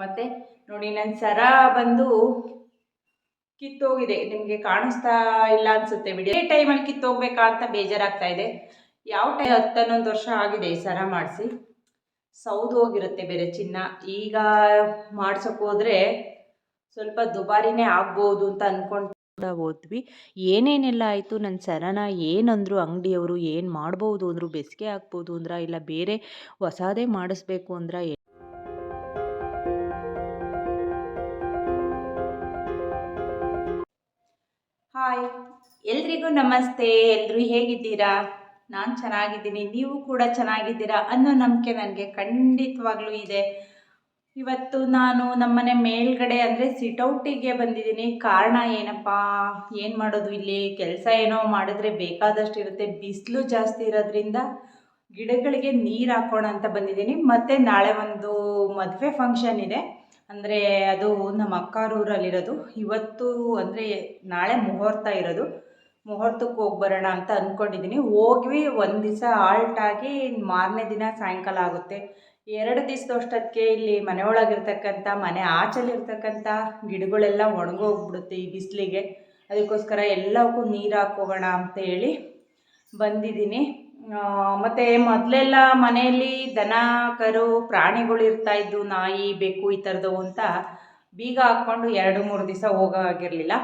ಮತ್ತು ನೋಡಿ ನನ್ನ ಸರ ಬಂದು ಕಿತ್ತೋಗಿದೆ. ನಿಮಗೆ ಕಾಣಿಸ್ತಾ ಇಲ್ಲ ಅನ್ಸುತ್ತೆ ಬಿಡಿ. ಟೈಮಲ್ಲಿ ಕಿತ್ತೋಗ್ಬೇಕಾ ಅಂತ ಬೇಜಾರಾಗ್ತಾ ಇದೆ. ಯಾವ ಟೈಮ್ ಹತ್ತನ್ನೊಂದು ವರ್ಷ ಆಗಿದೆ ಈ ಸರ ಮಾಡಿಸಿ? ಸೌದು ಹೋಗಿರುತ್ತೆ ಬೇರೆ ಚಿನ್ನ. ಈಗ ಮಾಡ್ಸೋಕೆ ಸ್ವಲ್ಪ ದುಬಾರಿನೇ ಆಗ್ಬೋದು ಅಂತ ಅಂದ್ಕೊಂಡು ಕೂಡ ಹೋದ್ವಿ. ಏನೇನೆಲ್ಲ ಆಯಿತು ನನ್ನ ಸರನ? ಏನಂದ್ರು ಅಂಗಡಿಯವರು? ಏನು ಮಾಡ್ಬೋದು ಅಂದರು? ಬೆಸಿಗೆ ಹಾಕ್ಬೋದು ಅಂದ್ರ ಇಲ್ಲ ಬೇರೆ ಹೊಸಾದೇ ಮಾಡಿಸ್ಬೇಕು ಅಂದ್ರ ಹಾಯ್ ಎಲ್ರಿಗೂ ನಮಸ್ತೆ. ಎಲ್ಲರೂ ಹೇಗಿದ್ದೀರಾ? ನಾನು ಚೆನ್ನಾಗಿದ್ದೀನಿ. ನೀವು ಕೂಡ ಚೆನ್ನಾಗಿದ್ದೀರಾ ಅನ್ನೋ ನಂಬಿಕೆ ನನಗೆ ಖಂಡಿತವಾಗ್ಲೂ ಇದೆ. ಇವತ್ತು ನಾನು ನಮ್ಮನೆ ಮೇಲ್ಗಡೆ ಅಂದರೆ ಸಿಟೌಟಿಗೆ ಬಂದಿದ್ದೀನಿ. ಕಾರಣ ಏನಪ್ಪ? ಏನು ಮಾಡೋದು ಇಲ್ಲಿ? ಕೆಲಸ ಏನೋ ಮಾಡಿದ್ರೆ ಬೇಕಾದಷ್ಟು ಇರುತ್ತೆ. ಬಿಸಿಲು ಜಾಸ್ತಿ ಇರೋದ್ರಿಂದ ಗಿಡಗಳಿಗೆ ನೀರು ಹಾಕೋಣ ಅಂತ ಬಂದಿದ್ದೀನಿ. ಮತ್ತು ನಾಳೆ ಒಂದು ಮದುವೆ ಫಂಕ್ಷನ್ ಇದೆ. ಅಂದರೆ ಅದು ನಮ್ಮ ಅಕ್ಕಾರೂರಲ್ಲಿರೋದು. ಇವತ್ತು ಅಂದರೆ ನಾಳೆ ಮುಹೂರ್ತ ಇರೋದು. ಮುಹೂರ್ತಕ್ಕೆ ಹೋಗಿ ಬರೋಣ ಅಂತ ಅಂದ್ಕೊಂಡಿದ್ದೀನಿ ಹೋಗಿ ಒಂದು ದಿವಸ ಆಲ್ಟ್ ಆಗಿ ಮಾರನೇ ದಿನ ಸಾಯಂಕಾಲ ಆಗುತ್ತೆ. ಎರಡು ದಿವಸದಷ್ಟೊತ್ತಿಗೆ ಇಲ್ಲಿ ಮನೆಯೊಳಗಿರ್ತಕ್ಕಂಥ, ಮನೆ ಆಚೆಲಿರ್ತಕ್ಕಂಥ ಗಿಡಗಳೆಲ್ಲ ಒಣಗೋಗ್ಬಿಡುತ್ತೆ ಈ ಬಿಸಿಲಿಗೆ. ಅದಕ್ಕೋಸ್ಕರ ಎಲ್ಲಕ್ಕೂ ನೀರು ಹಾಕೋಗೋಣ ಅಂತ ಹೇಳಿ ಬಂದಿದ್ದೀನಿ ಮತ್ತು ಮೊದಲೆಲ್ಲ ಮನೆಯಲ್ಲಿ ದನ, ಕರು, ಪ್ರಾಣಿಗಳು ಇರ್ತಾಯಿದ್ದು ನಾಯಿ, ಬೆಕ್ಕು ಈ ಥರದ್ದು ಅಂತ ಬೀಗ ಹಾಕ್ಕೊಂಡು ಎರಡು ಮೂರು ದಿವಸ ಹೋಗೋಗಿರಲಿಲ್ಲ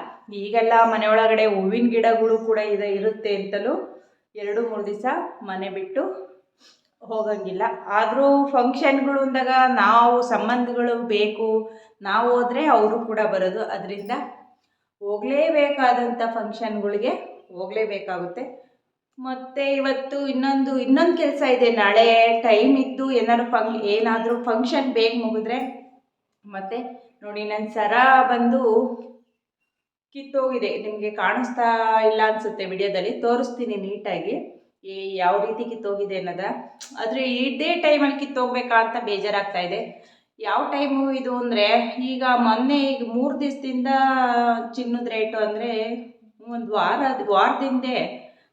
ಈಗೆಲ್ಲ ಮನೆ ಒಳಗಡೆ ಹೂವಿನ ಗಿಡಗಳು ಕೂಡ ಇದೆ, ಇರುತ್ತೆ ಅಂತಲೂ ಎರಡು ಮೂರು ದಿವಸ ಮನೆ ಬಿಟ್ಟು ಹೋಗಂಗಿಲ್ಲ. ಆದರೂ ಫಂಕ್ಷನ್ಗಳು ಅಂದಾಗ ನಾವು ಸಂಬಂಧಗಳು ಬೇಕು, ನಾವು ಹೋದರೆ ಅವರು ಕೂಡ ಬರೋದು. ಅದರಿಂದ ಹೋಗಲೇಬೇಕಾದಂಥ ಫಂಕ್ಷನ್ಗಳಿಗೆ ಹೋಗಲೇಬೇಕಾಗುತ್ತೆ. ಮತ್ತು ಇವತ್ತು ಇನ್ನೊಂದು ಇನ್ನೊಂದು ಕೆಲಸ ಇದೆ. ನಾಳೆ ಟೈಮ್ ಇದ್ದು ಏನಾದ್ರು ಫಂಕ್ ಏನಾದರೂ ಫಂಕ್ಷನ್ ಬೇಗ ಮುಗಿದ್ರೆ ಮತ್ತೆ ನೋಡಿ ನನ್ನ ಸರ ಬಂದು ಕಿತ್ತೋಗಿದೆ. ನಿಮಗೆ ಕಾಣಿಸ್ತಾ ಇಲ್ಲ ಅನಿಸುತ್ತೆ ವಿಡಿಯೋದಲ್ಲಿ. ತೋರಿಸ್ತೀನಿ ನೀಟಾಗಿ. ಏ, ಯಾವ ರೀತಿ ಕಿತ್ತೋಗಿದೆ ಅನ್ನೋದ. ಆದರೆ ಇದೇ ಟೈಮಲ್ಲಿ ಕಿತ್ತೋಗ್ಬೇಕಾ ಅಂತ ಬೇಜಾರಾಗ್ತಾ ಇದೆ. ಯಾವ ಟೈಮು ಇದು ಅಂದರೆ, ಈಗ ಮೊನ್ನೆ ಈಗ ಮೂರು ದಿವಸದಿಂದ ಚಿನ್ನದ ರೇಟು ಅಂದರೆ ಒಂದು ವಾರ, ವಾರದಿಂದೆ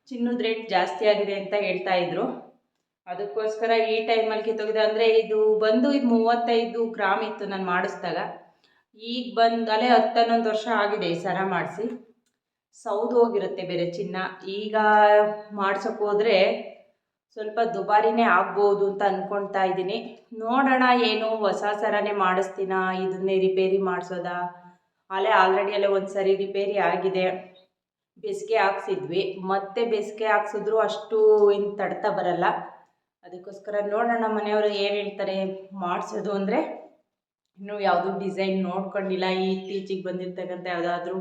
ಚಿನ್ನದ ರೇಟ್ ಜಾಸ್ತಿ ಆಗಿದೆ ಅಂತ ಹೇಳ್ತಾ ಇದ್ರು. ಅದಕ್ಕೋಸ್ಕರ ಈ ಟೈಮಲ್ಲಿ ಕಿತ್ತೋಗಿದೆ ಅಂದರೆ ಇದು ಬಂದು ಇದು ಮೂವತ್ತೈದು ಗ್ರಾಮ್ ಇತ್ತು ನಾನು ಮಾಡಿಸ್ದಾಗ. ಈಗ ಬಂದು ಅಲ್ಲೇ ಹತ್ತನ್ನೊಂದು ವರ್ಷ ಆಗಿದೆ ಈ ಸರ ಮಾಡಿಸಿ. ಸೌದು ಹೋಗಿರುತ್ತೆ ಬೇರೆ ಚಿನ್ನ. ಈಗ ಮಾಡ್ಸೋಕೆ ಹೋದರೆ ಸ್ವಲ್ಪ ದುಬಾರಿನೇ ಆಗ್ಬೋದು ಅಂತ ಅಂದ್ಕೊಳ್ತಾ ಇದ್ದೀನಿ. ನೋಡೋಣ ಏನು ಹೊಸ ಸರನೇ ಮಾಡಿಸ್ತೀನ, ಇದನ್ನೇ ರಿಪೇರಿ ಮಾಡಿಸೋದಾ? ಅಲ್ಲೇ ಆಲ್ರೆಡಿ ಅಲ್ಲೇ ಒಂದು ಸರಿ ರಿಪೇರಿ ಆಗಿದೆ. ಬೇಸಿಗೆ ಹಾಕ್ಸಿದ್ವಿ. ಮತ್ತೆ ಬೇಸಿಗೆ ಹಾಕ್ಸಿದ್ರು ಅಷ್ಟು ಇನ್ ತಡ್ತಾ ಬರಲ್ಲ. ಅದಕ್ಕೋಸ್ಕರ ನೋಡೋಣ ಮನೆಯವರು ಏನು ಹೇಳ್ತಾರೆ, ಮಾಡಿಸೋದು ಅಂದರೆ ಇನ್ನೂ ಯಾವುದೂ ಡಿಸೈನ್ ನೋಡ್ಕೊಂಡಿಲ್ಲ. ಇತ್ತೀಚಿಗೆ ಬಂದಿರ್ತಕ್ಕಂಥ ಯಾವುದಾದ್ರೂ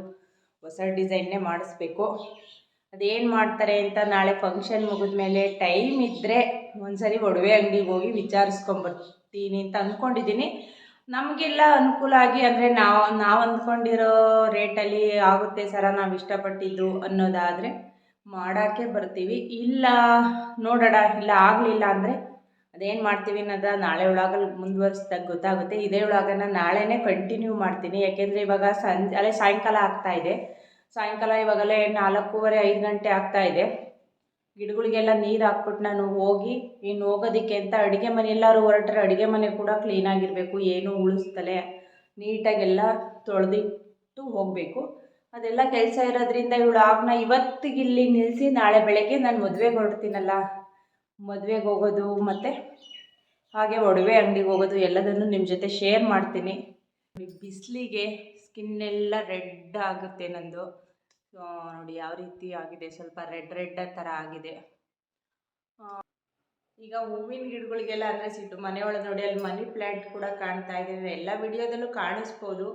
ಹೊಸ ಡಿಸೈನ್ನೇ ಮಾಡಿಸ್ಬೇಕು. ಅದೇನು ಮಾಡ್ತಾರೆ ಅಂತ ನಾಳೆ ಫಂಕ್ಷನ್ ಮುಗಿದ ಮೇಲೆ ಟೈಮ್ ಇದ್ದರೆ ಒಂದ್ಸರಿ ಒಡವೆ ಅಂಗಡಿಗೆ ಹೋಗಿ ವಿಚಾರಿಸ್ಕೊಂಬರ್ತೀನಿ ಅಂತ ಅಂದ್ಕೊಂಡಿದ್ದೀನಿ ನಮಗೆಲ್ಲ ಅನುಕೂಲ ಆಗಿ ಅಂದರೆ ನಾವು ನಾವು ಅಂದ್ಕೊಂಡಿರೋ ರೇಟಲ್ಲಿ ಆಗುತ್ತೆ ಸರ ನಾವು ಇಷ್ಟಪಟ್ಟಿದ್ದು ಅನ್ನೋದಾದರೆ ಮಾಡೋಕ್ಕೆ ಬರ್ತೀವಿ. ಇಲ್ಲ ನೋಡೋಣ, ಇಲ್ಲ ಆಗಲಿಲ್ಲ ಅಂದರೆ ಅದೇನು ಮಾಡ್ತೀವಿ ಅನ್ನೋದ ನಾಳೆ ಒಳಗಲ್ಲಿ ಮುಂದುವರಿಸ್ದಾಗ ಗೊತ್ತಾಗುತ್ತೆ. ಇದೇ ಒಳಗನ ನಾಳೆನೇ ಕಂಟಿನ್ಯೂ ಮಾಡ್ತೀನಿ. ಯಾಕೆಂದರೆ ಇವಾಗ ಸಂಜೆ, ಅಲ್ಲೇ ಸಾಯಂಕಾಲ ಆಗ್ತಾಯಿದೆ ಸಾಯಂಕಾಲ ಇವಾಗಲೇ ನಾಲ್ಕೂವರೆ, ಐದು ಗಂಟೆ ಆಗ್ತಾಯಿದೆ ಗಿಡಗಳಿಗೆಲ್ಲ ನೀರು ಹಾಕ್ಬಿಟ್ಟು ನಾನು ಹೋಗಿ ಇನ್ನು ಹೋಗೋದಕ್ಕೆ ಅಂತ ಅಡುಗೆ ಮನೆ, ಎಲ್ಲರೂ ಹೊರಟ್ರೆ ಅಡುಗೆ ಮನೆ ಕೂಡ ಕ್ಲೀನಾಗಿರಬೇಕು ಏನೂ ಉಳಿಸ್ತಲೆ. ನೀಟಾಗೆಲ್ಲ ತೊಳೆದಿಟ್ಟು ಹೋಗಬೇಕು. ಅದೆಲ್ಲ ಕೆಲಸ ಇರೋದ್ರಿಂದ ಇವಳು ಆಗನ ಇವತ್ತಿಗೆ ಇಲ್ಲಿ ನಿಲ್ಲಿಸಿ ನಾಳೆ ಬೆಳಗ್ಗೆ ನಾನು ಮದುವೆಗೆ ಹೊರಡ್ತೀನಲ್ಲ, ಮದುವೆಗೆ ಹೋಗೋದು ಮತ್ತು ಹಾಗೆ ಒಡವೆ ಅಂಗಡಿಗೆ ಹೋಗೋದು ಎಲ್ಲದನ್ನು ನಿಮ್ಮ ಜೊತೆ ಶೇರ್ ಮಾಡ್ತೀನಿ. ಬಿಸಿಲಿಗೆ ಸ್ಕಿನ್ನೆಲ್ಲ ರೆಡ್ ಆಗುತ್ತೆ ನಂದು. ನೋಡಿ ಯಾವ ರೀತಿ ಆಗಿದೆ. ಸ್ವಲ್ಪ ರೆಡ್ ರೆಡ್ ಥರ ಆಗಿದೆ. ಈಗ ಹೂವಿನ ಗಿಡಗಳಿಗೆಲ್ಲ ಅಂದರೆ ಸಿಟ್ಟು ಮನೆ ಒಳಗೆ ನೋಡಿ, ಅಲ್ಲಿ ಮನಿ ಪ್ಲ್ಯಾಂಟ್ ಕೂಡ ಕಾಣ್ತಾ ಇದೆ. ಎಲ್ಲ ವಿಡಿಯೋದಲ್ಲೂ ಕಾಣಿಸ್ಬೋದು.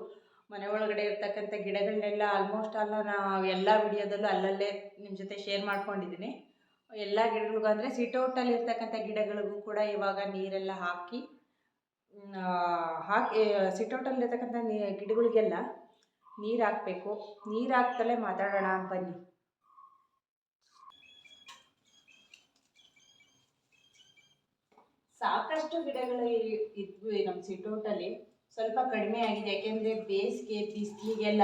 ಮನೆ ಒಳಗಡೆ ಇರ್ತಕ್ಕಂಥ ಗಿಡಗಳನ್ನೆಲ್ಲ ಆಲ್ಮೋಸ್ಟ್ ಅಲ್ಲ, ನಾವು ಎಲ್ಲ ವಿಡಿಯೋದಲ್ಲೂ ಅಲ್ಲಲ್ಲೇ ನಿಮ್ಮ ಜೊತೆ ಶೇರ್ ಮಾಡ್ಕೊಂಡಿದ್ದೀನಿ ಎಲ್ಲ ಗಿಡಗಳಿಗೂ ಅಂದರೆ ಸಿಟೌಟಲ್ಲಿ ಇರ್ತಕ್ಕಂಥ ಗಿಡಗಳಿಗೂ ಕೂಡ ಇವಾಗ ನೀರೆಲ್ಲ ಹಾಕಿ ಹಾಕಿ ಸಿಟೌಟಲ್ಲಿ ಇರ್ತಕ್ಕಂಥ ನೀ, ಗಿಡಗಳಿಗೆಲ್ಲ ನೀರು ಹಾಕಬೇಕು ನೀರು ಹಾಕ್ತಲೇ ಮಾತಾಡೋಣ ಬನ್ನಿ. ಸಾಕಷ್ಟು ಗಿಡಗಳು ಇದ್ವು ನಮ್ಮ ಸಿಟೌಟಲ್ಲಿ ಸ್ವಲ್ಪ ಕಡಿಮೆ ಆಗಿದೆ. ಯಾಕೆಂದರೆ ಬೇಸಿಗೆ, ಬಿಸಿಲಿಗೆಲ್ಲ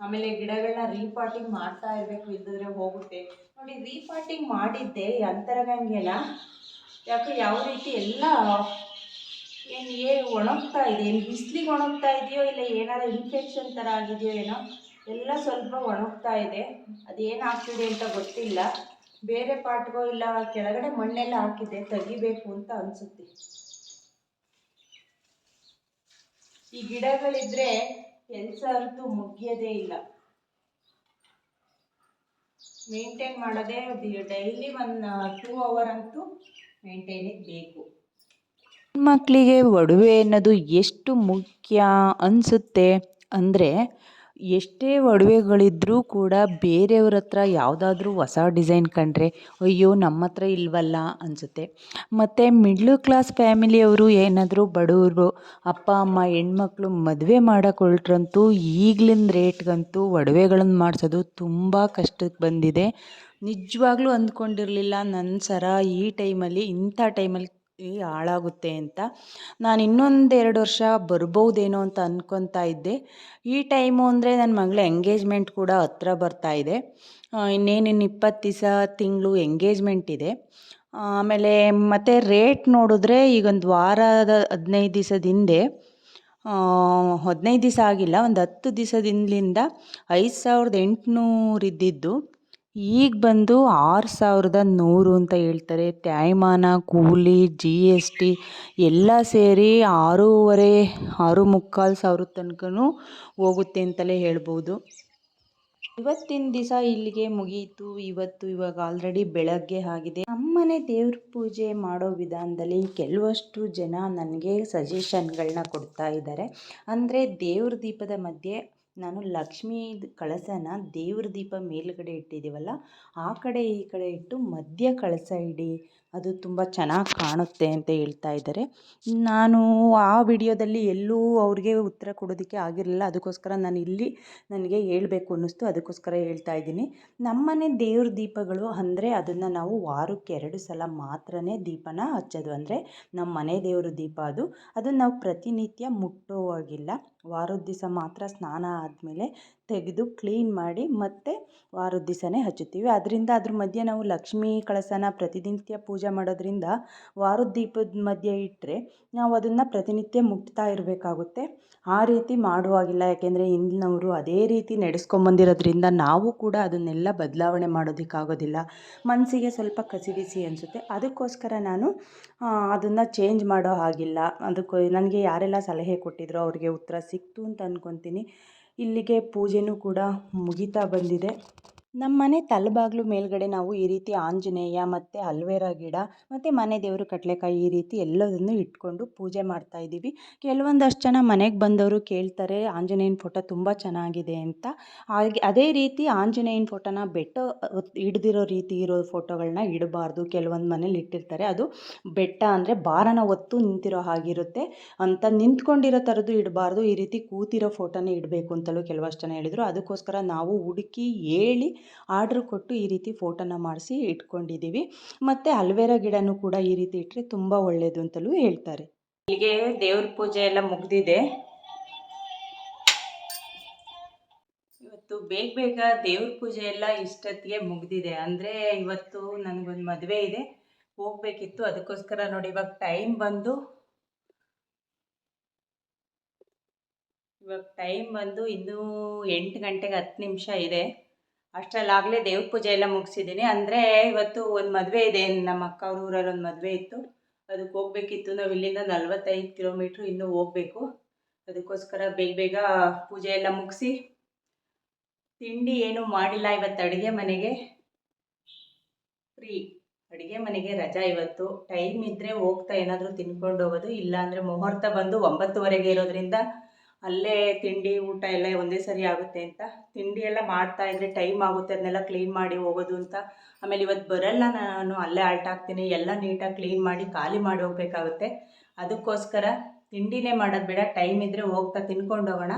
ಆಮೇಲೆ ಗಿಡಗಳನ್ನ ರೀಪಾಟಿಂಗ್ ಮಾಡ್ತಾ ಇರಬೇಕು ಇಲ್ಲದ್ರೆ ಹೋಗುತ್ತೆ. ನೋಡಿ, ರೀಪಾಟಿಂಗ್ ಮಾಡಿದ್ದೆ ಅಂತರಗಂಗೆಲ್ಲ. ಯಾಕೆ ಯಾವ ರೀತಿ ಎಲ್ಲ ಏನು, ಏ, ಒಣಗ್ತಾ ಇದೆ ಏನು, ಬಿಸಿಲಿಗೆ ಒಣಗ್ತಾ ಇದೆಯೋ ಇಲ್ಲ ಏನಾದ್ರು ಇನ್ಫೆಕ್ಷನ್ ಥರ ಆಗಿದೆಯೋ ಏನೋ? ಎಲ್ಲ ಸ್ವಲ್ಪ ಒಣಗ್ತಾ ಇದೆ. ಅದೇನು ಆಗ್ತಿದೆ ಅಂತ ಗೊತ್ತಿಲ್ಲ. ಬೇರೆ ಪಾಟ್ಗೋ ಇಲ್ಲ, ಕೆಳಗಡೆ ಮಣ್ಣೆಲ್ಲ ಹಾಕಿದೆ ತೆಗಿಬೇಕು ಅಂತ ಅನಿಸುತ್ತೆ. ಈ ಗಿಡಗಳಿದ್ರೆ ಕೆಲಸ ಅಂತೂ ಮುಗಿಯೋದೇ ಇಲ್ಲ. ಮೇಂಟೈನ್ ಮಾಡೋದೇ ಡೈಲಿ ಒನ್ ಟೂ ಅವರ್ ಅಂತೂ ಮೇಂಟೈನಿಗೆ ಬೇಕು ಮಕ್ಕಳಿಗೆ ಒಡವೆ ಅನ್ನೋದು ಎಷ್ಟು ಮುಖ್ಯ ಅನಿಸುತ್ತೆ ಅಂದರೆ ಎಷ್ಟೇ ಒಡವೆಗಳಿದ್ರೂ ಕೂಡ ಬೇರೆಯವ್ರ ಹತ್ರ ಯಾವುದಾದ್ರೂ ಹೊಸ ಡಿಸೈನ್ ಕಂಡ್ರೆ ಅಯ್ಯೋ ನಮ್ಮ ಹತ್ರ ಇಲ್ವಲ್ಲ ಅನಿಸುತ್ತೆ. ಮತ್ತು ಮಿಡ್ಲ್ ಕ್ಲಾಸ್ ಫ್ಯಾಮಿಲಿಯವರು ಏನಾದರೂ ಬಡವರು, ಅಪ್ಪ, ಅಮ್ಮ, ಹೆಣ್ಮಕ್ಳು ಮದುವೆ ಮಾಡೋಕೆ ಹೊರಟ್ರಂತೂ ಈಗ್ಲಿನ ರೇಟ್ಗಂತೂ ಒಡವೆಗಳನ್ನು ಮಾಡಿಸೋದು ತುಂಬ ಕಷ್ಟಕ್ಕೆ ಬಂದಿದೆ. ನಿಜವಾಗ್ಲೂ ಅಂದ್ಕೊಂಡಿರಲಿಲ್ಲ ನನ್ನ ಸರ ಈ ಟೈಮಲ್ಲಿ ಇಂಥ ಟೈಮಲ್ಲಿ ಹಾಳಾಗುತ್ತೆ ಅಂತ. ನಾನು ಇನ್ನೊಂದು ಎರಡು ವರ್ಷ ಬರ್ಬೋದೇನೋ ಅಂತ ಅಂದ್ಕೊತಾ ಇದ್ದೆ. ಈ ಟೈಮು ಅಂದರೆ ನನ್ನ ಮಗಳ ಎಂಗೇಜ್ಮೆಂಟ್ ಕೂಡ ಹತ್ರ ಬರ್ತಾ ಇದೆ. ಇನ್ನೇನು ಇನ್ನು ಇಪ್ಪತ್ತು ದಿವಸ ತಿಂಗಳು ಎಂಗೇಜ್ಮೆಂಟ್ ಇದೆ. ಆಮೇಲೆ ಮತ್ತು ರೇಟ್ ನೋಡಿದ್ರೆ ಈಗೊಂದು ವಾರದ ಹದಿನೈದು ದಿವಸದ ಹಿಂದೆ ಹದಿನೈದು ದಿವಸ ಆಗಿಲ್ಲ, ಒಂದು ಹತ್ತು ದಿವಸದಿಂದಲಿಂದ ಐದು ಸಾವಿರದ ಎಂಟುನೂರು ಇದ್ದಿದ್ದು. ಈಗ ಬಂದು ಆರು ಸಾವಿರದ ನೂರು ಅಂತ ಹೇಳ್ತಾರೆ. ತ್ಯಾಯಮಾನ, ಕೂಲಿ ಜಿ ಎಸ್ ಟಿ ಎಲ್ಲ ಸೇರಿ ಆರೂವರೆ, ಆರು ಮುಕ್ಕಾಲು ಸಾವಿರದ ತನಕನೂ ಹೋಗುತ್ತೆ ಅಂತಲೇ ಹೇಳ್ಬೋದು. ಇವತ್ತಿನ ದಿವಸ ಇಲ್ಲಿಗೆ ಮುಗೀತು. ಇವತ್ತು ಇವಾಗ ಆಲ್ರೆಡಿ ಬೆಳಗ್ಗೆ ಆಗಿದೆ. ನಮ್ಮನೆ ದೇವ್ರ ಪೂಜೆ ಮಾಡೋ ವಿಧಾನದಲ್ಲಿ ಕೆಲವಷ್ಟು ಜನ ನನಗೆ ಸಜೆಷನ್ಗಳನ್ನ ಕೊಡ್ತಾ ಇದ್ದಾರೆ. ಅಂದರೆ ದೇವ್ರ ದೀಪದ ಮಧ್ಯೆ ನಾನು ಲಕ್ಷ್ಮೀ ಕಳಸನ ದೇವ್ರ ದೀಪ ಮೇಲುಗಡೆ ಇಟ್ಟಿದ್ದೀವಲ್ಲ, ಆ ಕಡೆ ಈ ಕಡೆ ಇಟ್ಟು ಮಧ್ಯ ಕಳಸ ಇಡಿ, ಅದು ತುಂಬ ಚೆನ್ನಾಗಿ ಕಾಣುತ್ತೆ ಅಂತ ಹೇಳ್ತಾ ಇದ್ದಾರೆ. ನಾನು ಆ ವಿಡಿಯೋದಲ್ಲಿ ಎಲ್ಲೂ ಅವ್ರಿಗೆ ಉತ್ತರ ಕೊಡೋದಕ್ಕೆ ಆಗಿರಲಿಲ್ಲ, ಅದಕ್ಕೋಸ್ಕರ ನಾನು ಇಲ್ಲಿ ನನಗೆ ಹೇಳಬೇಕು ಅನ್ನಿಸ್ತು, ಅದಕ್ಕೋಸ್ಕರ ಹೇಳ್ತಾ ಇದ್ದೀನಿ. ನಮ್ಮನೆ ದೇವ್ರ ದೀಪಗಳು ಅಂದರೆ ಅದನ್ನು ನಾವು ವಾರಕ್ಕೆ ಎರಡು ಸಲ ಮಾತ್ರನೇ ದೀಪನ ಹಚ್ಚೋದು ಅಂದರೆ ನಮ್ಮ ಮನೆ ದೇವ್ರ ದೀಪ ಅದು. ಅದನ್ನು ನಾವು ಪ್ರತಿನಿತ್ಯ ಮುಟ್ಟೋವಾಗಿಲ್ಲ. ವಾರದ ದಿವಸ ಮಾತ್ರ ಸ್ನಾನ ಆದಮೇಲೆ ತೆಗೆದು ಕ್ಲೀನ್ ಮಾಡಿ ಮತ್ತೆ ವಾರದ ದಿವಸನೇ ಹಚ್ಚುತ್ತೀವಿ. ಅದರಿಂದ ಅದ್ರ ಮಧ್ಯೆ ನಾವು ಲಕ್ಷ್ಮೀ ಕಳಸನ ಪ್ರತಿನಿತ್ಯ ಪೂಜೆ ಮಾಡೋದ್ರಿಂದ ವಾರದ ದೀಪದ ಮಧ್ಯೆ ಇಟ್ಟರೆ ನಾವು ಅದನ್ನು ಪ್ರತಿನಿತ್ಯ ಮುಟ್ತಾ ಇರಬೇಕಾಗುತ್ತೆ. ಆ ರೀತಿ ಮಾಡುವಾಗಿಲ್ಲ. ಯಾಕೆಂದರೆ ಹಿಂದಿನವರು ಅದೇ ರೀತಿ ನಡೆಸ್ಕೊಂಬಂದಿರೋದ್ರಿಂದ ನಾವು ಕೂಡ ಅದನ್ನೆಲ್ಲ ಬದಲಾವಣೆ ಮಾಡೋದಕ್ಕಾಗೋದಿಲ್ಲ ಮನಸ್ಸಿಗೆ ಸ್ವಲ್ಪ ಕಸಿವಿಸಿ ಅನಿಸುತ್ತೆ. ಅದಕ್ಕೋಸ್ಕರ ನಾನು ಅದನ್ನು ಚೇಂಜ್ ಮಾಡೋ ಹಾಗಿಲ್ಲ. ಅದಕ್ಕೆ, ನನಗೆ ಯಾರೆಲ್ಲ ಸಲಹೆ ಕೊಟ್ಟಿದ್ರೋ ಅವ್ರಿಗೆ ಉತ್ತರ ಸಿಕ್ತು ಅಂತ ಅಂದ್ಕೊತೀನಿ ಇಲ್ಲಿಗೆ ಪೂಜೆನೂ ಕೂಡ ಮುಗಿತಾ ಬಂದಿದೆ. ನಮ್ಮ ಮನೆ ತಲೆಬಾಗ್ಲು ಮೇಲ್ಗಡೆ ನಾವು ಈ ರೀತಿ ಆಂಜನೇಯ ಮತ್ತು ಅಲ್ವೇರ ಗಿಡ ಮತ್ತು ಮನೆ ದೇವರು ಕಡಲೆಕಾಯಿ ಈ ರೀತಿ ಎಲ್ಲದನ್ನು ಇಟ್ಕೊಂಡು ಪೂಜೆ ಮಾಡ್ತಾ ಇದ್ದೀವಿ. ಕೆಲವೊಂದಷ್ಟು ಜನ ಮನೆಗೆ ಬಂದವರು ಕೇಳ್ತಾರೆ, ಆಂಜನೇಯನ ಫೋಟೋ ತುಂಬ ಚೆನ್ನಾಗಿದೆ ಅಂತ. ಹಾಗೆ ಅದೇ ರೀತಿ ಆಂಜನೇಯನ ಫೋಟೋನ ಬೆಟ್ಟ ಹಿಡ್ದಿರೋ ರೀತಿ ಇರೋ ಫೋಟೋಗಳನ್ನ ಇಡಬಾರ್ದು. ಕೆಲವೊಂದು ಮನೇಲಿ ಇಟ್ಟಿರ್ತಾರೆ. ಅದು ಬೆಟ್ಟ ಅಂದರೆ ಭಾರನ ಹೊತ್ತು ನಿಂತಿರೋ ಹಾಗಿರುತ್ತೆ. ಅಂತ ನಿಂತ್ಕೊಂಡಿರೋ ಥರದ್ದು ಇಡಬಾರ್ದು. ಈ ರೀತಿ ಕೂತಿರೋ ಫೋಟೋನೇ ಇಡಬೇಕು ಅಂತಲೂ ಕೆಲವಷ್ಟು ಜನ ಹೇಳಿದರು. ಅದಕ್ಕೋಸ್ಕರ ನಾವು ಹುಡುಕಿ ಹೇಳಿ ಆರ್ಡ್ರ್ ಕೊಟ್ಟು ಈ ರೀತಿ ಫೋಟೋನ ಮಾಡಿಸಿ ಇಟ್ಕೊಂಡಿದ್ದೀವಿ. ಮತ್ತು ಅಲ್ವೇರಾ ಗಿಡನೂ ಕೂಡ ಈ ರೀತಿ ಇಟ್ಟರೆ ತುಂಬ ಒಳ್ಳೆಯದು ಅಂತಲೂ ಹೇಳ್ತಾರೆ. ಇಲ್ಲಿಗೆ ದೇವ್ರ ಪೂಜೆ ಎಲ್ಲ ಮುಗ್ದಿದೆ. ಇವತ್ತು ಬೇಗ ಬೇಗ ದೇವ್ರ ಪೂಜೆ ಎಲ್ಲ ಇಷ್ಟೊತ್ತಿಗೆ ಮುಗ್ದಿದೆ. ಅಂದರೆ ಇವತ್ತು ನನಗೊಂದು ಮದುವೆ ಇದೆ. ಹೋಗ್ಬೇಕಿತ್ತು. ಅದಕ್ಕೋಸ್ಕರ ನೋಡಿ, ಇವಾಗ ಟೈಮ್ ಬಂದು ಇವಾಗ ಟೈಮ್ ಬಂದು ಇನ್ನೂ ಎಂಟು ಗಂಟೆಗೆ ಹತ್ತು ನಿಮಿಷ ಇದೆ. ಅಷ್ಟರಲ್ಲಾಗಲೇ ದೇವ್ರ ಪೂಜೆ ಎಲ್ಲ ಮುಗಿಸಿದ್ದೀನಿ. ಅಂದರೆ ಇವತ್ತು ಒಂದು ಮದುವೆ ಇದೆ. ನಮ್ಮ ಅಕ್ಕ ಅವ್ರ ಊರಲ್ಲಿ ಒಂದು ಮದುವೆ ಇತ್ತು. ಅದಕ್ಕೆ ಹೋಗ್ಬೇಕಿತ್ತು. ನಾವು ಇಲ್ಲಿಂದ ನಲ್ವತ್ತೈದು ಕಿಲೋಮೀಟ್ರ್ ಇನ್ನೂ ಹೋಗಬೇಕು. ಅದಕ್ಕೋಸ್ಕರ ಬೇಗ ಬೇಗ ಪೂಜೆ ಎಲ್ಲ ಮುಗಿಸಿ ತಿಂಡಿ ಏನೂ ಮಾಡಿಲ್ಲ ಇವತ್ತು ಅಡುಗೆ ಮನೆಗೆ. ಫ್ರೀ. ಅಡುಗೆ ಮನೆಗೆ ರಜಾ ಇವತ್ತು. ಟೈಮ್ ಇದ್ದರೆ ಹೋಗ್ತಾ ಏನಾದರೂ ತಿನ್ಕೊಂಡು ಹೋಗೋದು. ಇಲ್ಲ ಅಂದರೆ ಮುಹೂರ್ತ ಬಂದು ಒಂಬತ್ತುವರೆಗೆ ಇರೋದ್ರಿಂದ ಅಲ್ಲೇ ತಿಂಡಿ ಊಟ ಎಲ್ಲ ಒಂದೇ ಸರಿ ಆಗುತ್ತೆ ಅಂತ. ತಿಂಡಿ ಎಲ್ಲ ಮಾಡ್ತಾ ಇದ್ರೆ ಟೈಮ್ ಆಗುತ್ತೆ, ಅದನ್ನೆಲ್ಲ ಕ್ಲೀನ್ ಮಾಡಿ ಹೋಗೋದು ಅಂತ. ಆಮೇಲೆ ಇವತ್ತು ಬರಲ್ಲ ನಾನು, ಅಲ್ಲೇ ಆಲ್ಟ್ ಆಗ್ತೀನಿ, ಎಲ್ಲ ನೀಟಾಗಿ ಕ್ಲೀನ್ ಮಾಡಿ ಖಾಲಿ ಮಾಡಿ ಹೋಗಬೇಕಾಗುತ್ತೆ. ಅದಕ್ಕೋಸ್ಕರ ತಿಂಡಿನೇ ಮಾಡೋದು ಬೇಡ ಟೈಮ್ ಇದ್ದರೆ ಹೋಗ್ತಾ ತಿನ್ಕೊಂಡು ಹೋಗೋಣ.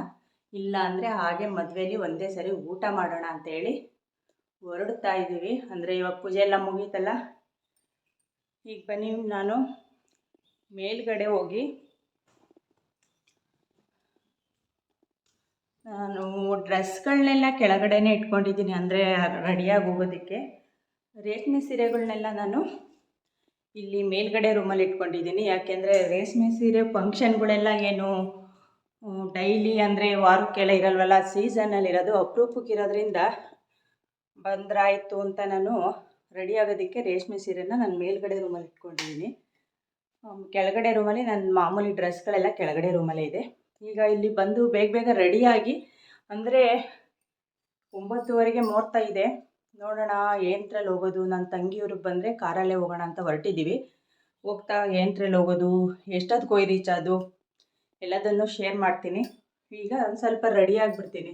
ಇಲ್ಲ ಅಂದರೆ ಹಾಗೆ ಮದುವೆಯಲ್ಲಿ ಒಂದೇ ಸರಿ ಊಟ ಮಾಡೋಣ ಅಂತೇಳಿ ಹೊರಡ್ತಾ ಇದ್ದೀವಿ ಅಂದರೆ ಇವಾಗ ಪೂಜೆ ಎಲ್ಲ ಮುಗೀತಲ್ಲ? ಈಗ ಬನ್ನಿ, ನಾನು ಮೇಲ್ಗಡೆ ಹೋಗಿ ನಾನು ಡ್ರೆಸ್ಗಳನ್ನೆಲ್ಲ ಕೆಳಗಡೆನೇ ಇಟ್ಕೊಂಡಿದ್ದೀನಿ, ಅಂದರೆ ರೆಡಿಯಾಗಿ ಹೋಗೋದಕ್ಕೆ. ರೇಷ್ಮೆ ಸೀರೆಗಳನ್ನೆಲ್ಲ ನಾನು ಇಲ್ಲಿ ಮೇಲ್ಗಡೆ ರೂಮಲ್ಲಿ ಇಟ್ಕೊಂಡಿದ್ದೀನಿ. ಯಾಕೆಂದರೆ ರೇಷ್ಮೆ ಸೀರೆ ಫಂಕ್ಷನ್ಗಳೆಲ್ಲ ಏನು ಡೈಲಿ ಅಂದರೆ ವಾರಕ್ಕೆಲ್ಲ ಇರಲ್ವಲ್ಲ, ಸೀಸನಲ್ಲಿ ಇರೋದು. ಅಪರೂಪಕ್ಕೆ ಇರೋದ್ರಿಂದ ಬಂದ್ರಾಯಿತು ಅಂತ ನಾನು ರೆಡಿ ಆಗೋದಕ್ಕೆ ರೇಷ್ಮೆ ಸೀರೆನ ನಾನು ಮೇಲ್ಗಡೆ ರೂಮಲ್ಲಿ ಇಟ್ಕೊಂಡಿದ್ದೀನಿ. ಕೆಳಗಡೆ ರೂಮಲ್ಲಿ ನನ್ನ ಮಾಮೂಲಿ ಡ್ರೆಸ್ಗಳೆಲ್ಲ ಕೆಳಗಡೆ ರೂಮಲ್ಲೇ ಇದೆ. ಈಗ ಇಲ್ಲಿ ಬಂದು ಬೇಗ ಬೇಗ ರೆಡಿಯಾಗಿ ಅಂದರೆ ಒಂಬತ್ತುವರೆಗೆ ಮುಹೂರ್ತ ಇದೆ. ನೋಡೋಣ ಏನ್ರಲ್ಲಿ ಹೋಗೋದು ನನ್ನ ತಂಗಿಯವ್ರಿಗೆ ಬಂದರೆ ಕಾರಲ್ಲೇ ಹೋಗೋಣ ಅಂತ ಹೊರಟಿದ್ದೀವಿ ಹೋಗ್ತಾ ಏನ್ರಲ್ಲಿ ಹೋಗೋದು, ಎಷ್ಟೊತ್ತು ಕೊಯ್ ರೀಚ್ ಅದು? ಎಲ್ಲದನ್ನು ಶೇರ್ ಮಾಡ್ತೀನಿ. ಈಗ ಒಂದು ಸ್ವಲ್ಪ ರೆಡಿ ಆಗಿಬಿಡ್ತೀನಿ.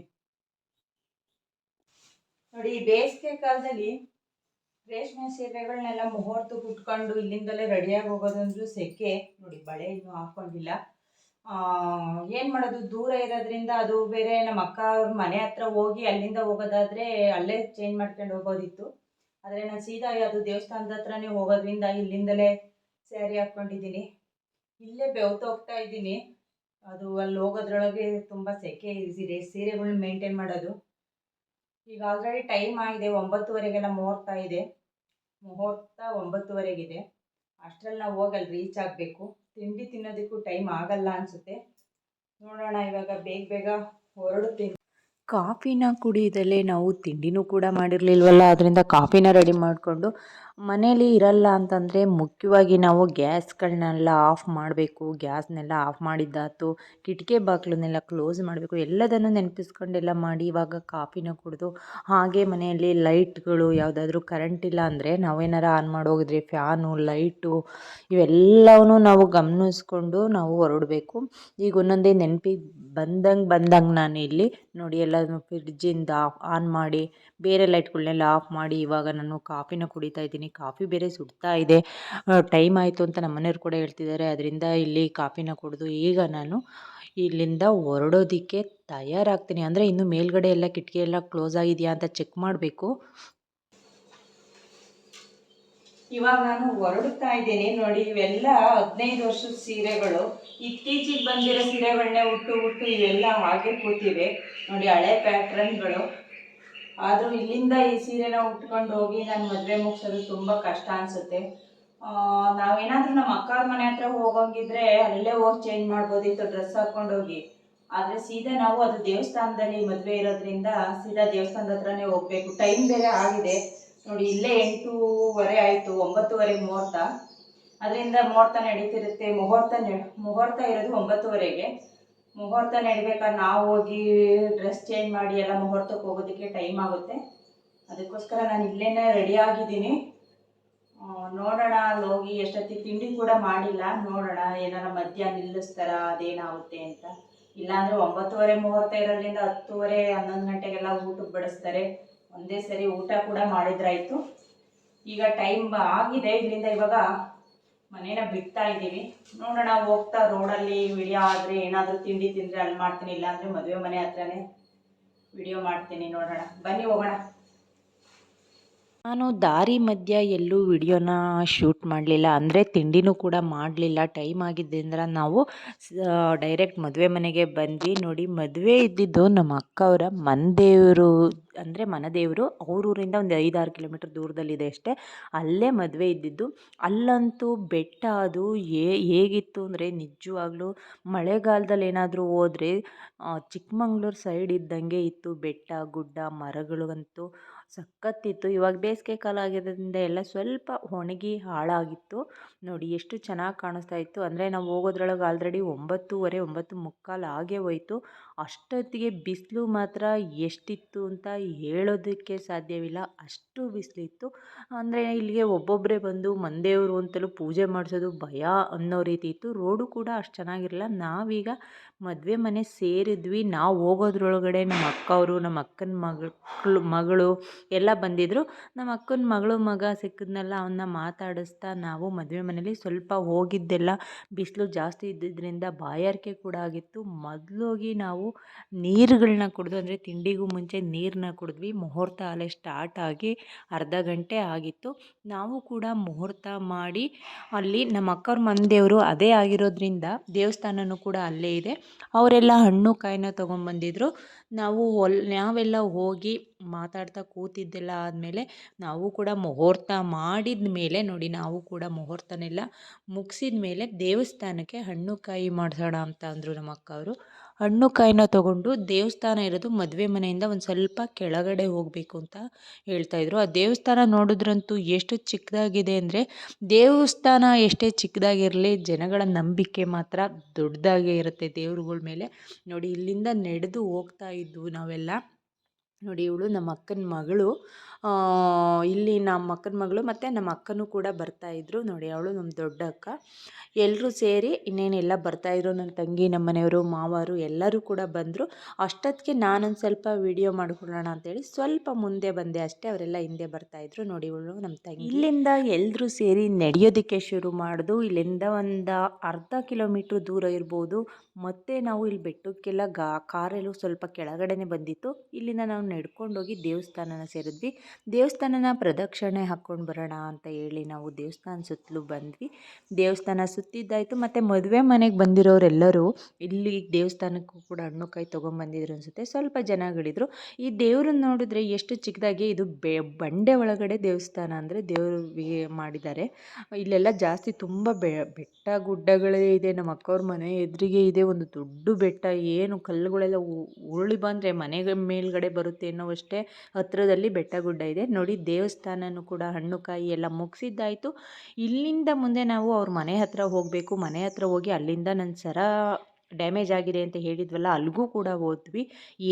ನೋಡಿ, ಬೇಸಿಗೆ ಕಾಲದಲ್ಲಿ ರೇಷ್ಮೆ ಸೀರೆಗಳನ್ನೆಲ್ಲ ಮುಹೂರ್ತಕ್ಕೆ ಉಟ್ಕೊಂಡು ಇಲ್ಲಿಂದಲೇ ರೆಡಿಯಾಗಿ ಹೋಗೋದಂದ್ರೂ ಸೆಕೆ. ನೋಡಿ, ಬಳೆ ಇನ್ನೂ ಹಾಕ್ಕೊಂಡಿಲ್ಲ ಏನು ಮಾಡೋದು? ದೂರ ಇರೋದ್ರಿಂದ ಅದು ಬೇರೆ ನಮ್ಮ ಅಕ್ಕ ಅವ್ರ ಮನೆ ಹತ್ರ ಹೋಗಿ ಅಲ್ಲಿಂದ ಹೋಗೋದಾದರೆ ಅಲ್ಲೇ ಚೇಂಜ್ ಮಾಡ್ಕೊಂಡು ಹೋಗೋದಿತ್ತು. ಆದರೆ ನಾನು ಸೀದಾ ಅದು ದೇವಸ್ಥಾನದ ಹತ್ರನೇ ಹೋಗೋದ್ರಿಂದ ಇಲ್ಲಿಂದಲೇ ಸ್ಯಾರಿ ಹಾಕ್ಕೊಂಡಿದ್ದೀನಿ. ಇಲ್ಲೇ ಬೆವ್ತು ಹೋಗ್ತಾ ಇದ್ದೀನಿ. ಅದು ಅಲ್ಲಿ ಹೋಗೋದ್ರೊಳಗೆ ತುಂಬ ಸೆಕೆ ಇದೆ ಸೀರೆಗಳನ್ನ ಮೇಂಟೈನ್ ಮಾಡೋದು. ಈಗ ಆಲ್ರೆಡಿ ಟೈಮ್ ಆಗಿದೆ, ಒಂಬತ್ತುವರೆಗೆಲ್ಲ ಮುಹೂರ್ತ ಇದೆ. ಮುಹೂರ್ತ ಒಂಬತ್ತುವರೆಗಿದೆ. ಅಷ್ಟರಲ್ಲಿ ನಾವು ಹೋಗಲ್ಲಿ ರೀಚ್ ಆಗಬೇಕು. ತಿಂಡಿ ತಿನ್ನೋದಕ್ಕೂ ಟೈಮ್ ಆಗಲ್ಲ ಅನಿಸುತ್ತೆ. ನೋಡೋಣ ಇವಾಗ ಬೇಗ ಬೇಗ ಹೊರಡುತ್ತೀನಿ ಕಾಫಿನ ಕುಡಿದಲೇ ನಾವು ತಿಂಡಿನೂ ಕೂಡ ಮಾಡಿರಲಿಲ್ವಲ್ಲ, ಅದರಿಂದ ಕಾಫಿನ ರೆಡಿ ಮಾಡಿಕೊಂಡು ಮನೇಲಿ ಇರಲ್ಲ ಅಂತಂದರೆ ಮುಖ್ಯವಾಗಿ ನಾವು ಗ್ಯಾಸ್ಗಳನ್ನೆಲ್ಲ ಆಫ್ ಮಾಡಬೇಕು, ಗ್ಯಾಸ್ನೆಲ್ಲ ಆಫ್ ಮಾಡಿದ್ದಾತು ಕಿಟಕಿ ಬಾಗಿಲನ್ನೆಲ್ಲ ಕ್ಲೋಸ್ ಮಾಡಬೇಕು, ಎಲ್ಲದನ್ನು ನೆನಪಿಸ್ಕೊಂಡೆಲ್ಲ ಮಾಡಿ ಇವಾಗ ಕಾಫಿನ ಕುಡಿದು ಹಾಗೆ ಮನೆಯಲ್ಲಿ ಲೈಟ್ಗಳು ಯಾವುದಾದ್ರೂ ಕರೆಂಟ್ ಇಲ್ಲ ಅಂದರೆ ನಾವೇನಾರ ಆನ್ ಮಾಡೋಗಿದ್ರೆ ಫ್ಯಾನು, ಲೈಟು ಇವೆಲ್ಲವೂ ನಾವು ಗಮನಿಸ್ಕೊಂಡು ನಾವು ಹೊರಡಬೇಕು. ಈಗ ಒಂದೊಂದೇ ನೆನಪಿಗೆ ಬಂದಂಗೆ ಬಂದಂಗೆ ನಾನು ಇಲ್ಲಿ ನೋಡಿ ಎಲ್ಲ ಫ್ರಿಡ್ಜಿಂದ ಆನ್ ಮಾಡಿ ಬೇರೆ ಲೈಟ್ಗಳನ್ನೆಲ್ಲ ಆಫ್ ಮಾಡಿ ಇವಾಗ ನಾನು ಕಾಫಿನ ಕುಡಿತಾ ಇದ್ದೀನಿ. ಕಾಫಿ ಬೇರೆ ಸುಡ್ತಾ ಇದೆ. ಟೈಮ್ ಆಯಿತು ಅಂತ ನಮ್ಮ ಮನೆಯವರು ಕೂಡ ಹೇಳ್ತಿದ್ದಾರೆ. ಅದರಿಂದ ಇಲ್ಲಿ ಕಾಫಿನ ಕುಡಿದು ಈಗ ನಾನು ಇಲ್ಲಿಂದ ಹೊರಡೋದಕ್ಕೆ ತಯಾರಾಗ್ತೀನಿ. ಅಂದರೆ ಇನ್ನು ಮೇಲ್ಗಡೆ ಎಲ್ಲ ಕಿಟಕಿ ಎಲ್ಲ ಕ್ಲೋಸ್ ಆಗಿದೆಯಾ ಅಂತ ಚೆಕ್ ಮಾಡಬೇಕು. ಇವಾಗ ನಾನು ಹೊರಡುತ್ತಾ ಇದ್ದೀನಿ. ನೋಡಿ, ಇವೆಲ್ಲ ಹದಿನೈದು ವರ್ಷದ ಸೀರೆಗಳು. ಇತ್ತೀಚೆಗೆ ಬಂದಿರೋ ಸೀರೆಗಳನ್ನೇ ಉಟ್ಟು ಉಟ್ಟು ಇವೆಲ್ಲ ಹಾಗೆ ಕೂತಿವೆ. ನೋಡಿ, ಹಳೆ ಪ್ಯಾಟ್ರನ್ಗಳು. ಆದರೂ ಇಲ್ಲಿಂದ ಈ ಸೀರೆನ ಉಟ್ಕೊಂಡು ಹೋಗಿ ನಾನು ಮದುವೆ ಮುಗಿಸೋದು ತುಂಬ ಕಷ್ಟ ಅನಿಸುತ್ತೆ. ನಾವೇನಾದರೂ ನಮ್ಮ ಅಕ್ಕವ್ರ ಮನೆ ಹತ್ರ ಹೋಗೋಂಗಿದ್ರೆ ಅಲ್ಲೇ ಹೋಗಿ ಚೇಂಜ್ ಮಾಡ್ಬೋದಿತ್ತು ಡ್ರೆಸ್ ಹಾಕೊಂಡು ಹೋಗಿ. ಆದರೆ ಸೀದಾ ನಾವು ಅದು ದೇವಸ್ಥಾನದಲ್ಲಿ ಮದುವೆ ಇರೋದ್ರಿಂದ ಸೀದಾ ದೇವಸ್ಥಾನದ ಹತ್ರನೇ ಹೋಗಬೇಕು. ಟೈಮ್ ಬೇರೆ ಆಗಿದೆ. ನೋಡಿ, ಇಲ್ಲೇ ಎಂಟೂವರೆ ಆಯಿತು, ಒಂಬತ್ತುವರೆ ಮುಹೂರ್ತ. ಅದರಿಂದ ಮುಹೂರ್ತ ನಡೀತಿರುತ್ತೆ. ಮುಹೂರ್ತ ಮುಹೂರ್ತ ಇರೋದು ಒಂಬತ್ತುವರೆಗೆ. ಮುಹೂರ್ತ ನಡಿಬೇಕಾದ್ರೆ ನಾವು ಹೋಗಿ ಡ್ರೆಸ್ ಚೇಂಜ್ ಮಾಡಿ ಎಲ್ಲ ಮುಹೂರ್ತಕ್ಕೆ ಹೋಗೋದಕ್ಕೆ ಟೈಮ್ ಆಗುತ್ತೆ. ಅದಕ್ಕೋಸ್ಕರ ನಾನು ಇಲ್ಲೇನೆ ರೆಡಿ ಆಗಿದ್ದೀನಿ. ನೋಡೋಣ ಅಲ್ಲಿ ಹೋಗಿ ಎಷ್ಟೊತ್ತಿಗೆ ತಿಂಡಿ ಕೂಡ ಮಾಡಿಲ್ಲ. ನೋಡೋಣ, ಏನಾರ ಮಧ್ಯ ನಿಲ್ಲಿಸ್ತಾರ, ಅದೇನಾಗುತ್ತೆ ಅಂತ. ಇಲ್ಲಾಂದರೆ ಒಂಬತ್ತುವರೆ ಮುಹೂರ್ತ ಇರೋದ್ರಿಂದ ಹತ್ತುವರೆ, ಹನ್ನೊಂದು ಗಂಟೆಗೆಲ್ಲ ಊಟಕ್ಕೆ ಬಡಿಸ್ತಾರೆ. ಒಂದೇ ಸರಿ ಊಟ ಕೂಡ ಮಾಡಿದ್ರಾಯ್ತು. ಈಗ ಟೈಮ್ ಆಗಿದೆ. ಇಲ್ಲಿಂದ ಇವಾಗ ಮನೇನ ಬಿಡ್ತಾ ಇದ್ದೀವಿ. ನೋಡೋಣ, ಹೋಗ್ತಾ ರೋಡಲ್ಲಿ ವಿಡಿಯೋ ಆದರೆ ಏನಾದರೂ ತಿಂಡಿ ತಿಂದರೆ ಅಲ್ಲಿ ಮಾಡ್ತೀನಿ, ಇಲ್ಲಾಂದರೆ ಮದುವೆ ಮನೆ ಹತ್ರನೇ ವಿಡಿಯೋ ಮಾಡ್ತೀನಿ ನೋಡೋಣ. ಬನ್ನಿ ಹೋಗೋಣ. ನಾನು ದಾರಿ ಮಧ್ಯ ಎಲ್ಲೂ ವಿಡಿಯೋನ ಶೂಟ್ ಮಾಡಲಿಲ್ಲ, ಅಂದರೆ ತಿಂಡಿನೂ ಕೂಡ ಮಾಡಲಿಲ್ಲ. ಟೈಮ್ ಆಗಿದ್ದರಿಂದ ನಾವು ಡೈರೆಕ್ಟ್ ಮದುವೆ ಮನೆಗೆ ಬಂದ್ವಿ. ನೋಡಿ, ಮದುವೆ ಇದ್ದಿದ್ದು ನಮ್ಮ ಅಕ್ಕವರ ಮನೆದೇವರು ಅಂದರೆ ಮನದೇವರು ಅವರೂರಿಂದ ಒಂದು ಐದಾರು ಕಿಲೋಮೀಟ್ರ್ ದೂರದಲ್ಲಿದೆ ಅಷ್ಟೇ. ಅಲ್ಲೇ ಮದುವೆ ಇದ್ದಿದ್ದು. ಅಲ್ಲಂತೂ ಬೆಟ್ಟ ಅದು ಹೇಗಿತ್ತು ಅಂದರೆ ನಿಜವಾಗ್ಲೂ ಮಳೆಗಾಲದಲ್ಲಿ ಏನಾದರೂ ಹೋದರೆ ಚಿಕ್ಕಮಂಗ್ಳೂರು ಸೈಡ್ ಇದ್ದಂಗೆ ಇತ್ತು ಬೆಟ್ಟ, ಗುಡ್ಡ ಮರಗಳಿಗಂತೂ ಸಖತ್ತಿತ್ತು. ಇವಾಗ ಬೇಸಿಗೆ ಕಾಲ ಆಗಿರೋದ್ರಿಂದ ಎಲ್ಲ ಸ್ವಲ್ಪ ಒಣಗಿ ಹಾಳಾಗಿತ್ತು. ನೋಡಿ ಎಷ್ಟು ಚೆನ್ನಾಗಿ ಕಾಣಿಸ್ತಾ ಇತ್ತು. ಅಂದರೆ ನಾವು ಹೋಗೋದ್ರೊಳಗೆ ಆಲ್ರೆಡಿ ಒಂಬತ್ತೂವರೆ, ಒಂಬತ್ತು ಮುಕ್ಕಾಲು ಆಗೇ ಹೋಯ್ತು. ಅಷ್ಟೊತ್ತಿಗೆ ಬಿಸಿಲು ಮಾತ್ರ ಎಷ್ಟಿತ್ತು ಅಂತ ಹೇಳೋದಕ್ಕೆ ಸಾಧ್ಯವಿಲ್ಲ. ಅಷ್ಟು ಬಿಸಿಲಿತ್ತು. ಅಂದರೆ ಇಲ್ಲಿಗೆ ಒಬ್ಬೊಬ್ಬರೇ ಬಂದು ಮನೆದೇವ್ರು ಅಂತಲೂ ಪೂಜೆ ಮಾಡಿಸೋದು ಭಯ ಅನ್ನೋ ರೀತಿ ಇತ್ತು. ರೋಡು ಕೂಡ ಅಷ್ಟು ಚೆನ್ನಾಗಿರಲಿಲ್ಲ. ನಾವೀಗ ಮದುವೆ ಮನೆ ಸೇರಿದ್ವಿ. ನಾವು ಹೋಗೋದ್ರೊಳಗಡೆ ನಮ್ಮ ಅಕ್ಕವರು, ನಮ್ಮ ಅಕ್ಕನ ಮಗಳು ಮಗಳು ಎಲ್ಲ ಬಂದಿದ್ದರು ನಮ್ಮ ಅಕ್ಕನ ಮಗಳು ಮಗ ಸಿಕ್ಕಿದ್ನೆಲ್ಲ, ಅವನ್ನ ಮಾತಾಡಿಸ್ತಾ ನಾವು ಮದುವೆ ಮನೇಲಿ ಸ್ವಲ್ಪ ಹೋಗಿದ್ದೆಲ್ಲ. ಬಿಸಿಲು ಜಾಸ್ತಿ ಇದ್ದಿದ್ದರಿಂದ ಬಾಯಾರಿಕೆ ಕೂಡ ಆಗಿತ್ತು. ಮೊದಲೋಗಿ ನಾವು ನೀರುಗಳನ್ನ ಕುಡಿದು, ಅಂದರೆ ತಿಂಡಿಗೂ ಮುಂಚೆ ನೀರನ್ನ ಕುಡಿದ್ವಿ. ಮುಹೂರ್ತ ಅಲ್ಲೇ ಸ್ಟಾರ್ಟ್ ಆಗಿ ಅರ್ಧ ಗಂಟೆ ಆಗಿತ್ತು. ನಾವು ಕೂಡ ಮುಹೂರ್ತ ಮಾಡಿ ಅಲ್ಲಿ ನಮ್ಮ ಅಕ್ಕವ್ರ ಮನೆದೇವರು ಅದೇ ಆಗಿರೋದ್ರಿಂದ ದೇವಸ್ಥಾನವೂ ಕೂಡ ಅಲ್ಲೇ ಇದೆ. ಅವರೆಲ್ಲ ಹಣ್ಣು, ಕಾಯಿನ ತೊಗೊಂಬಂದಿದ್ರು. ನಾವು ಹೊಲ್ ನಾವೆಲ್ಲ ಹೋಗಿ ಮಾತಾಡ್ತಾ ಕೂತಿದ್ದೆಲ್ಲ ಆದಮೇಲೆ ನಾವು ಕೂಡ ಮುಹೂರ್ತ ಮಾಡಿದ ಮೇಲೆ ನೋಡಿ, ನಾವು ಕೂಡ ಮುಹೂರ್ತನೆಲ್ಲ ಮುಗಿಸಿದ ಮೇಲೆ ದೇವಸ್ಥಾನಕ್ಕೆ ಹಣ್ಣು, ಕಾಯಿ ಮಾಡಿಸೋಣ ಅಂತ ಅಂದರು ನಮ್ಮ ಅಕ್ಕ ಅವರು ಹಣ್ಣು ಕಾಯಿನ ತಗೊಂಡು ದೇವಸ್ಥಾನ ಇರೋದು ಮದುವೆ ಮನೆಯಿಂದ ಒಂದು ಸ್ವಲ್ಪ ಕೆಳಗಡೆ ಹೋಗಬೇಕು ಅಂತ ಹೇಳ್ತಾಯಿದ್ರು ಆ ದೇವಸ್ಥಾನ ನೋಡಿದ್ರಂತೂ ಎಷ್ಟು ಚಿಕ್ಕದಾಗಿದೆ ಅಂದರೆ ದೇವಸ್ಥಾನ ಎಷ್ಟೇ ಚಿಕ್ಕದಾಗಿರಲಿ ಜನಗಳ ನಂಬಿಕೆ ಮಾತ್ರ ದೊಡ್ಡದಾಗೇ ಇರುತ್ತೆ ದೇವ್ರುಗಳ ಮೇಲೆ. ನೋಡಿ ಇಲ್ಲಿಂದ ನಡೆದು ಹೋಗ್ತಾ ಇದ್ವು ನಾವೆಲ್ಲ. ನೋಡಿ ಇವಳು ನಮ್ಮ ಅಕ್ಕನ ಮಗಳು. ಇಲ್ಲಿ ನಮ್ಮ ಅಕ್ಕನ ಮಗಳು ಮತ್ತು ನಮ್ಮ ಅಕ್ಕನೂ ಕೂಡ ಬರ್ತಾಯಿದ್ರು ನೋಡಿ, ಅವಳು ನಮ್ಮ ದೊಡ್ಡ ಅಕ್ಕ. ಎಲ್ಲರೂ ಸೇರಿ ಇನ್ನೇನೆಲ್ಲ ಬರ್ತಾಯಿದ್ರು ನನ್ನ ತಂಗಿ ನಮ್ಮ ಮನೆಯವರು, ಮಾವರು ಎಲ್ಲರೂ ಕೂಡ ಬಂದರು. ಅಷ್ಟೊತ್ತಿಗೆ ನಾನೊಂದು ಸ್ವಲ್ಪ ವಿಡಿಯೋ ಮಾಡ್ಕೊಳ್ಳೋಣ ಅಂತೇಳಿ ಸ್ವಲ್ಪ ಮುಂದೆ ಬಂದೆ ಅಷ್ಟೇ, ಅವರೆಲ್ಲ ಹಿಂದೆ ಬರ್ತಾಯಿದ್ರು ನೋಡಿ, ಇವಳು ನಮ್ಮ ತಂಗಿ. ಇಲ್ಲಿಂದ ಎಲ್ಲರೂ ಸೇರಿ ನಡೆಯೋದಕ್ಕೆ ಶುರು ಮಾಡಿದು, ಇಲ್ಲಿಂದ ಒಂದು ಅರ್ಧ ಕಿಲೋಮೀಟ್ರ್ ದೂರ ಇರ್ಬೋದು. ಮತ್ತು ನಾವು ಇಲ್ಲಿ ಬೆಟ್ಟಕ್ಕೆಲ್ಲ ಗಾ, ಕಾರಲ್ಲೂ ಸ್ವಲ್ಪ ಕೆಳಗಡೆನೆ ಬಂದಿತ್ತು. ಇಲ್ಲಿಂದ ನಾವು ನಡ್ಕೊಂಡೋಗಿ ದೇವಸ್ಥಾನನ ಸೇರಿದ್ವಿ. ದೇವಸ್ಥಾನನ ಪ್ರದಕ್ಷಿಣೆ ಹಾಕ್ಕೊಂಡು ಬರೋಣ ಅಂತ ಹೇಳಿ ನಾವು ದೇವಸ್ಥಾನ ಸುತ್ತಲೂ ಬಂದ್ವಿ. ದೇವಸ್ಥಾನ ಸುತ್ತಿದ್ದಾಯಿತು. ಮತ್ತು ಮದುವೆ ಮನೆಗೆ ಬಂದಿರೋರೆಲ್ಲರೂ ಇಲ್ಲಿ ದೇವಸ್ಥಾನಕ್ಕೂ ಕೂಡ ಹಣ್ಣು ಕಾಯಿ ತೊಗೊಂಬಂದಿದ್ರು ಅನಿಸುತ್ತೆ. ಸ್ವಲ್ಪ ಜನಗಳಿದ್ರು. ಈ ದೇವ್ರನ್ನ ನೋಡಿದ್ರೆ ಎಷ್ಟು ಚಿಕ್ಕದಾಗಿ ಇದು ಬೆ, ಬಂಡೆ ಒಳಗಡೆ ದೇವಸ್ಥಾನ ಅಂದರೆ ದೇವರು ಮಾಡಿದ್ದಾರೆ. ಇಲ್ಲೆಲ್ಲ ಜಾಸ್ತಿ ತುಂಬ ಬೆಟ್ಟ ಗುಡ್ಡಗಳೇ ಇದೆ. ನಮ್ಮ ಅಕ್ಕವ್ರ ಮನೆ ಎದುರಿಗೆ ಇದೆ. ಒಂದು ದೊಡ್ಡ ಬೆಟ್ಟ ಏನು ಕಲ್ಲುಗಳೆಲ್ಲ ಉರುಳಿ ಬಂದರೆ ಮನೆ ಮೇಲ್ಗಡೆ ಬರುತ್ತೆ ಅನ್ನೋವಷ್ಟೇ ಹತ್ರದಲ್ಲಿ ಬೆಟ್ಟ ಗುಡ್ಡ ಇದೆ. ನೋಡಿ ದೇವಸ್ಥಾನನೂ ಕೂಡ ಹಣ್ಣು ಕಾಯಿ ಎಲ್ಲ ಮುಗಿಸಿದ್ದಾಯಿತು. ಇಲ್ಲಿಂದ ಮುಂದೆ ನಾವು ಅವ್ರ ಮನೆ ಹತ್ರ ಹೋಗಬೇಕು. ಮನೆ ಹತ್ರ ಹೋಗಿ ಅಲ್ಲಿಂದ ನನ್ನ ಸರ ಡ್ಯಾಮೇಜ್ ಆಗಿದೆ ಅಂತ ಹೇಳಿದ್ವಲ್ಲ ಅಲ್ಲಿಗೂ ಕೂಡ ಹೋದ್ವಿ.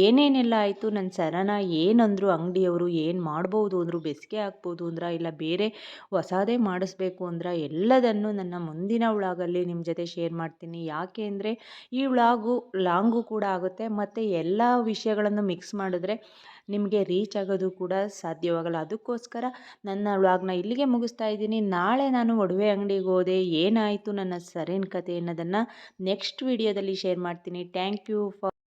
ಏನೇನೆಲ್ಲ ಆಯಿತು? ನನ್ನ ಸರನ ಏನಂದರು, ಅಂಗಡಿಯವರು ಏನು ಮಾಡ್ಬೋದು ಅಂದರು, ಬೆಸಿಗೆ ಹಾಕ್ಬೋದು ಅಂದ್ರ, ಇಲ್ಲ ಬೇರೆ ಹೊಸದೇ ಮಾಡಿಸ್ಬೇಕು ಅಂದ್ರೆ, ಎಲ್ಲದನ್ನು ನನ್ನ ಮುಂದಿನ ಉಳಾಗಲ್ಲಿ ನಿಮ್ಮ ಜೊತೆ ಶೇರ್ ಮಾಡ್ತೀನಿ. ಯಾಕೆ ಅಂದರೆ, ಈ ವ್ಲಾಗು ಲಾಂಗು ಕೂಡ ಆಗುತ್ತೆ. ಮತ್ತು ಎಲ್ಲ ವಿಷಯಗಳನ್ನು ಮಿಕ್ಸ್ ಮಾಡಿದ್ರೆ ನಿಮಗೆ ರೀಚ್ ಆಗೋದು ಕೂಡ ಸಾಧ್ಯವಾಗಲ್ಲ. ಅದಕ್ಕೋಸ್ಕರ ನನ್ನ ವ್ಲಾಗ್ನ ಇಲ್ಲಿಗೆ ಮುಗಿಸ್ತಾ ಇದ್ದೀನಿ. ನಾಳೆ ನಾನು ಒಡವೆ ಅಂಗಡಿಗೆ ಹೋದೆ. ಏನಾಯಿತು ನನ್ನ ಸರಿನ ಕತೆ ಅನ್ನೋದನ್ನು ನೆಕ್ಸ್ಟ್ ವಿಡಿಯೋದಲ್ಲಿ ಶೇರ್ ಮಾಡ್ತೀನಿ. Thank you for